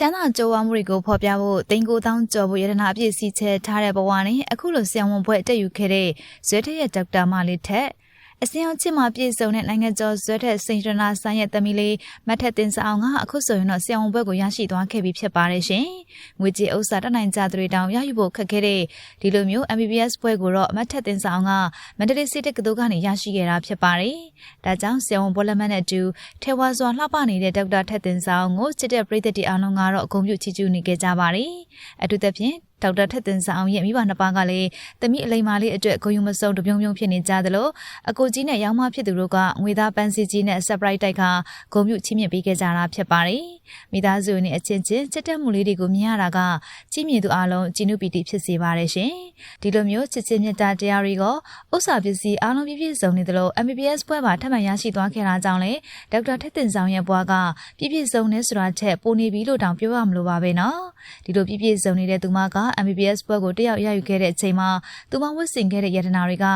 ချမ်းသာကြိုးဝါမှုတွေကိုဖော်ပြဖို့တင်ကိုတောင်းကြော်ဖို့ရတနာအပြည့်စီချဲထားတဲ့ဘဝနဲ့အခုလိုဆံဝန်ဘွဲ့တက်ယူခဲ့တဲ့ဇွဲထက်ရဲ့ဒေါက်တာမလေးထက် အစင်အောင်ချစ်မှာပြည့်စုံတဲ့နိုင်ငံကျော်ဇွဲထက်စိန်ရနာဆိုင်ရဲ့တမီလေးမတ်ထက်တင်စအောင်ကအခုဆိုရင်တော့ဆံဝန်ဘွဲ့ကိုရရှိသွားခဲ့ပြီဖြစ်ပါတယ်ရှင်။ငွေကြေးဥစ္စာတက်နိုင်ကြသူတွေတောင်ရယူဖို့ခက်ခဲတဲ့ဒီလိုမျိုး MBBS ဘွဲ့ကိုတော့မတ်ထက်တင်စအောင်ကမန္တလေးစစ်တပ်ကတူကနေရရှိခဲ့တာဖြစ်ပါတယ်။ဒါကြောင့်ဆံဝန်ဘွဲ့လက်မှတ်နဲ့အတူထေဝါစွာလှပနေတဲ့ဒေါက်တာထက်တင်စအောင်ကိုချစ်တဲ့ပြည်သက်တီအားလုံးကတော့အကုန်ပြုချီးကျူးနေကြကြပါတယ်။အထူးသဖြင့် ဒေါက်တာထက်တင်ဆောင်ရဲ့မိဘနှစ်ပါးကလည်းတမိအလိမ္မာလေးအတွက်ဂုဏ်ယူမစုံတပြုံပြုံဖြစ်နေကြသလိုအကိုကြီးနဲ့ရောင်းမဖြစ်သူတို့ကငွေသားပန်းစီကြီးနဲ့ဆပ်ပရိုက်တိုက်ကဂုဏ်ပြုချီးမြှင့်ပေးခဲ့ကြတာဖြစ်ပါတယ်။မိသားစုနဲ့အချင်းချင်းချစ်တဲ့မှုလေးတွေကိုမြင်ရတာကကြီးမြင့်သူအလုံးကြည်နုပီတိဖြစ်စေပါတယ်ရှင်။ဒီလိုမျိုးချစ်ချင်းမြတ်တာတရားတွေကဥစ္စာပစ္စည်းအလုံးပြည့်ပြည့်စုံနေသလို MBBS ဘွဲမှာထပ်မံရရှိသွားခဲ့တာကြောင့်လေဒေါက်တာထက်တင်ဆောင်ရဲ့ဘွားကပြည့်ပြည့်စုံနေဆိုတာထက်ပိုနေပြီလို့တောင်ပြောရမလို့ပါပဲနော်။ဒီလိုပြည့်ပြည့်စုံနေတဲ့သူမက MBBS ဘွဲကိုတယောက်ရယူခဲ့တဲ့အချိန်မှာသူမဝတ်ဆင်ခဲ့တဲ့ယတနာတွေက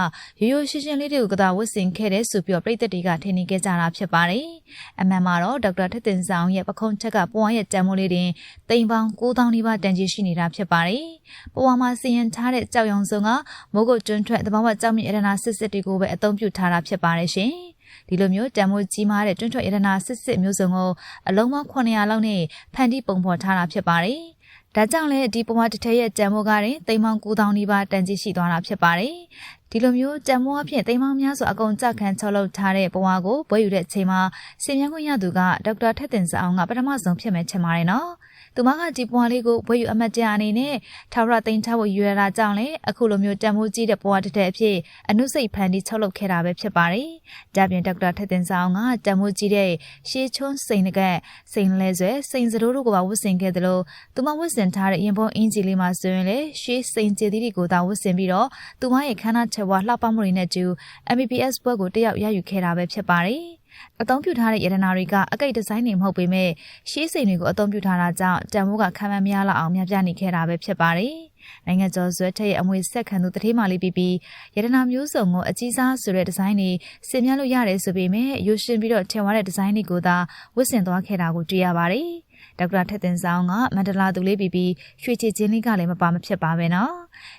ရိုးရိုးရှင်းရှင်းလေးတွေကိုကသာဝတ်ဆင်ခဲ့တဲ့ဆိုပြီးတော့ပြည်သက်တွေကထင်နေခဲ့ကြတာဖြစ်ပါတယ်။အမှန်မှာတော့ဒေါက်တာထက်တင်ဆောင်ရဲ့ပခုံးချက်ကပွားရဲ့တန်မိုးလေးတင်တိမ်ပေါင်း9000နီးပါးတန်ကြီးရှိနေတာဖြစ်ပါတယ်။ပွားမှာစီရင်ထားတဲ့ကြောက်ရွံစုံကမိုးကုတ်ကျွန်းထွက်တဘာဝကြောက်မြင့်ယတနာစစ်စစ်တွေကိုပဲအသုံးပြုထားတာဖြစ်ပါတယ်ရှင်။ဒီလိုမျိုးတံမိုးကြီးမားတဲ့တွန့်ထွက်ရတနာစစ်စစ်မျိုးစုံကိုအလုံးပေါင်း900လောက်နဲ့ဖန်တီးပုံဖော်ထားတာဖြစ်ပါတယ်။ ဒါကြောင့်လည်းဒီပုံမတစ်ထည်ရဲ့ကြံမိုးကားရင်တိမ်မောင်9000နီးပါးတန်ကြီးရှိသွားတာဖြစ်ပါတယ်။ဒီလိုမျိုးကြံမိုးအဖြစ်တိမ်မောင်များစွာအကုန်ကြခံချုပ်လုပ်ထားတဲ့ပုံဝါကိုဘွဲယူတဲ့အချိန်မှာစင်မြန်းခွင့်ရသူကဒေါက်တာထက်တင်စအောင်ကပထမဆုံးဖြစ်မယ်ချင်ပါတယ်နော်။ သူမကဒီပွားလေးကိုဘွေယူအမတ်တရအနေနဲ့ထာဝရသိမ်းထားဖို့ရွယ်လာကြောင်းလေအခုလိုမျိုးတန်မိုးကြီးတဲ့ပွားတစ်ထည်အဖြစ်အနုစိတ်ဖန်ပြီးချုပ်လုပ်ခဲ့တာပဲဖြစ်ပါတယ်။ဒါပြင်ဒေါက်တာထက်တင်ဆောင်ကတန်မိုးကြီးတဲ့ရှေးချွန်းစိန်ငကက်စိန်လဲဆွဲစိန်စတိုးတို့ကပါဝတ်ဆင်ခဲ့တယ်လို့သူမဝတ်ဆင်ထားတဲ့ရင်ပုံအင်ဂျီလေးမှာဆိုရင်လေရှေးစိန်ကျေသီးတွေကိုသာဝတ်ဆင်ပြီးတော့သူမရဲ့ခန္ဓာချက်ဝါလှပမှုတွေနဲ့ကျူ MBPS ဘွဲကိုတယောက်ရယူခဲ့တာပဲဖြစ်ပါတယ်။ အသုံးပြုထားတဲ့ရတနာတွေကအကိတ်ဒီဇိုင်းတွေမဟုတ်ပေမဲ့ရှေးစိန်တွေကိုအသုံးပြုထားတာကြောင့်တန်မိုးကခံမမရလောက်အောင်များပြနေခဲ့တာပဲဖြစ်ပါတယ်။နိုင်ငံကျော်ဇွဲထက်ရဲ့အမွေဆက်ခံသူတထေးမာလေးပြီးပြီးရတနာမျိုးစုံကိုအကြီးစားဆိုတဲ့ဒီဇိုင်းတွေဆင်မြလို့ရတယ်ဆိုပေမဲ့ရိုးရှင်းပြီးတော့ထင်သွားတဲ့ဒီဇိုင်းတွေကိုသာဝတ်ဆင်သွားခဲ့တာကိုတွေ့ရပါတယ်။ ဒေါက်တာထက်တင်ဆောင်ကမန္တလာသူလေးပြီးပြီးရွှေချစ်ချင်းလေးကလည်းမပါမဖြစ်ပါပဲနော်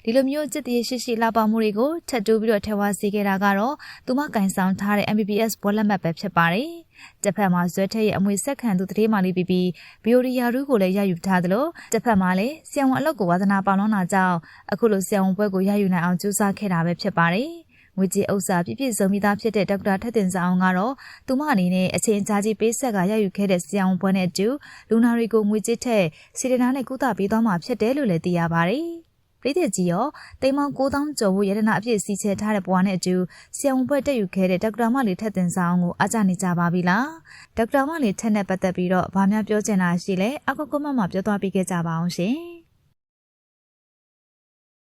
ဒီလိုမျိုးจิตရရှိရှိလှပမှုတွေကိုထပ်တိုးပြီးတော့ထဲဝါစေခဲ့တာကတော့သူမကင်ဆောင်ထားတဲ့ MBBS ဘွဲလက်မှတ်ပဲဖြစ်ပါတယ်တစ်ဖက်မှာဇွဲထက်ရဲ့အမွေဆက်ခံသူတတိမာလေးပြီးပြီးဘီယိုရီယာရူးကိုလည်းရယူထားသလိုတစ်ဖက်မှာလည်းဆီယံဝန်အလုပ်ကိုဝါသနာပေါလွန်တာကြောင့်အခုလိုဆီယံဝန်ဘွဲကိုရယူနိုင်အောင်ကြိုးစားခဲ့တာပဲဖြစ်ပါတယ် ငွေကြေးဥစ္စာပြည့်ပြည့်စုံမိသားဖြစ်တဲ့ဒေါက်တာထက်တင်ဆောင်ကတော့သူမအနေနဲ့အချိန်ကြာကြီးပေးဆက်ကရယူခဲ့တဲ့ဆီအောင်ပွဲနဲ့အတူလူနာတွေကိုငွေကြေးထက်စီဒနာနဲ့ကုသပေးသွားမှာဖြစ်တယ်လို့လည်းသိရပါတယ်။ပြည်သက်ကြီးရောတိမ်မောင်9000ကျော်ဖို့ရတနာအပြည့်စီချဲထားတဲ့ဘွားနဲ့အတူဆီအောင်ပွဲတက်ယူခဲ့တဲ့ဒေါက်တာမလေးထက်တင်ဆောင်ကိုအားကြနေကြပါပြီလား။ဒေါက်တာမလေးထက်နဲ့ပတ်သက်ပြီးတော့ဗာများပြောချင်တာရှိလဲအကောကမမပြောသွားပေးခဲ့ကြပါအောင်ရှင်။